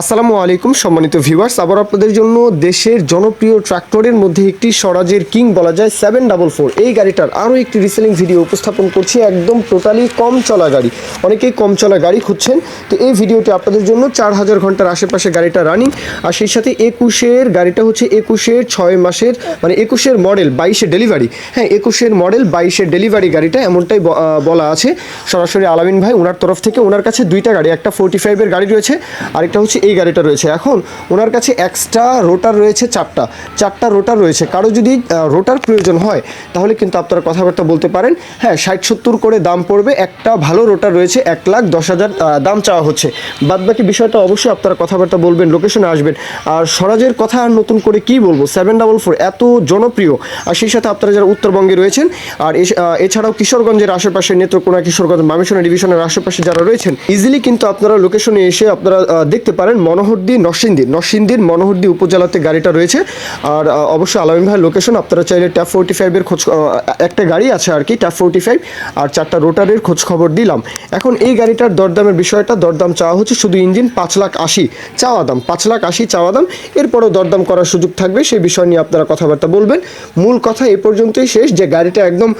আসসালামু আলাইকুম, সম্মানিত ভিউয়ার্স আবার আপনাদের জন্য দেশের জনপ্রিয় ট্রাক্টরের মধ্যে একটি স্বরাজের কিং বলা যায় সেভেন ডাবল ফোর এই গাড়িটার আরও একটি রিসেলিং ভিডিও উপস্থাপন করছি, একদম টোটালি কম চলা গাড়ি। অনেকেই কম চলা গাড়ি খুঁজছেন। তো এই ভিডিওটি আপনাদের জন্য চার হাজার ঘণ্টার আশেপাশে গাড়িটা রানিং আর সেই সাথে একুশের গাড়িটা হচ্ছে একুশের ছয় মাসের মানে একুশের মডেল বাইশে ডেলিভারি হ্যাঁ একুশের মডেল বাইশের ডেলিভারি গাড়িটা এমনটাই বলা আছে। সরাসরি আলামিন ভাই ওনার তরফ থেকে ওনার কাছে দুইটা গাড়ি, একটা ফোর্টি ফাইভের গাড়ি রয়েছে, আরেকটা হচ্ছে এই গাড়িটা রয়েছে। এখন ওনার কাছে এক্সট্রা রোটার রয়েছে চারটা। চারটা রোটার রয়েছে। কারও যদি রোটার প্রয়োজন হয়, তাহলে কিন্তু আপনারা কথাবার্তা বলতে পারেন। হ্যাঁ ষাট সত্তর করে দাম পড়বে। একটা ভালো রোটার রয়েছে, এক লাখ দশ হাজার দাম চাওয়া হচ্ছে। বাদ বাকি বিষয়টা অবশ্যই আপনারা কথাবার্তা বলবেন লোকেশনে আসবেন। আর স্বরাজের কথা আর নতুন করে কি বলব? সেভেন ডাবল ফোর এত জনপ্রিয়। আর সেই সাথে আপনারা যারা উত্তরবঙ্গে রয়েছেন, আর এছাড়াও কিশোরগঞ্জের আশেপাশে নেত্রকোনা, কিশোরগঞ্জ, মামিসোনা ডিভিশনের আশেপাশে যারা রয়েছেন ইজিলি কিন্তু আপনারা লোকেশনে এসে আপনারা দেখতে পারেন। মনোহরদি নরসিংদী। নরসিংদীর মনোহরদি উপজেলাতে গাড়িটা রয়েছে। আর অবশ্যই আলামিন ভাইয়ের লোকেশন আপনারা চাইলে ট্যাপ ফোর্টি ফাইভের খোঁজ একটা গাড়ি আছে আর কি ট্যাপ ফোর্টি ফাইভ আর চারটা রোটারের খোঁজ খবর দিলাম। এখন এই গাড়িটার দরদামের বিষয়টা, দরদাম চাওয়া হচ্ছে শুধু ইঞ্জিন পাঁচ লাখ আশি চাওয়া দাম, পাঁচ লাখ আশি চাওয়া দাম। এরপরও দরদাম করার সুযোগ থাকবে, সেই বিষয় নিয়ে আপনারা কথাবার্তা বলবেন। মূল কথা এ পর্যন্তই শেষ, যে গাড়িটা একদম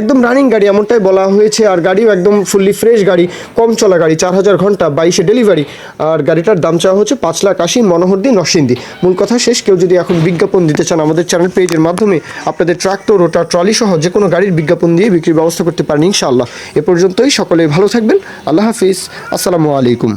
একদম রানিং গাড়ি এমনটাই বলা হয়েছে, আর গাড়িও একদম ফুললি ফ্রেশ গাড়ি, কম চলা গাড়ি, চার হাজার ঘণ্টা, বাইশে ডেলিভারি আর গাড়িটার দাম চাওয়া হচ্ছে পাঁচ লাখ আশি মনোহরদি নরসিংদী। মূল কথা শেষ, কেউ যদি এখন বিজ্ঞাপন দিতে চান আমাদের চ্যানেল পেজের মাধ্যমে, আপনাদের ট্রাক্টর ওটা ট্রলি সহ যে কোনো গাড়ির বিজ্ঞাপন দিয়ে বিক্রির ব্যবস্থা করতে পারেন ইনশাআল্লাহ। এ পর্যন্তই সকলে ভালো থাকবেন, আল্লাহ হাফিজ, আসসালামু আলাইকুম।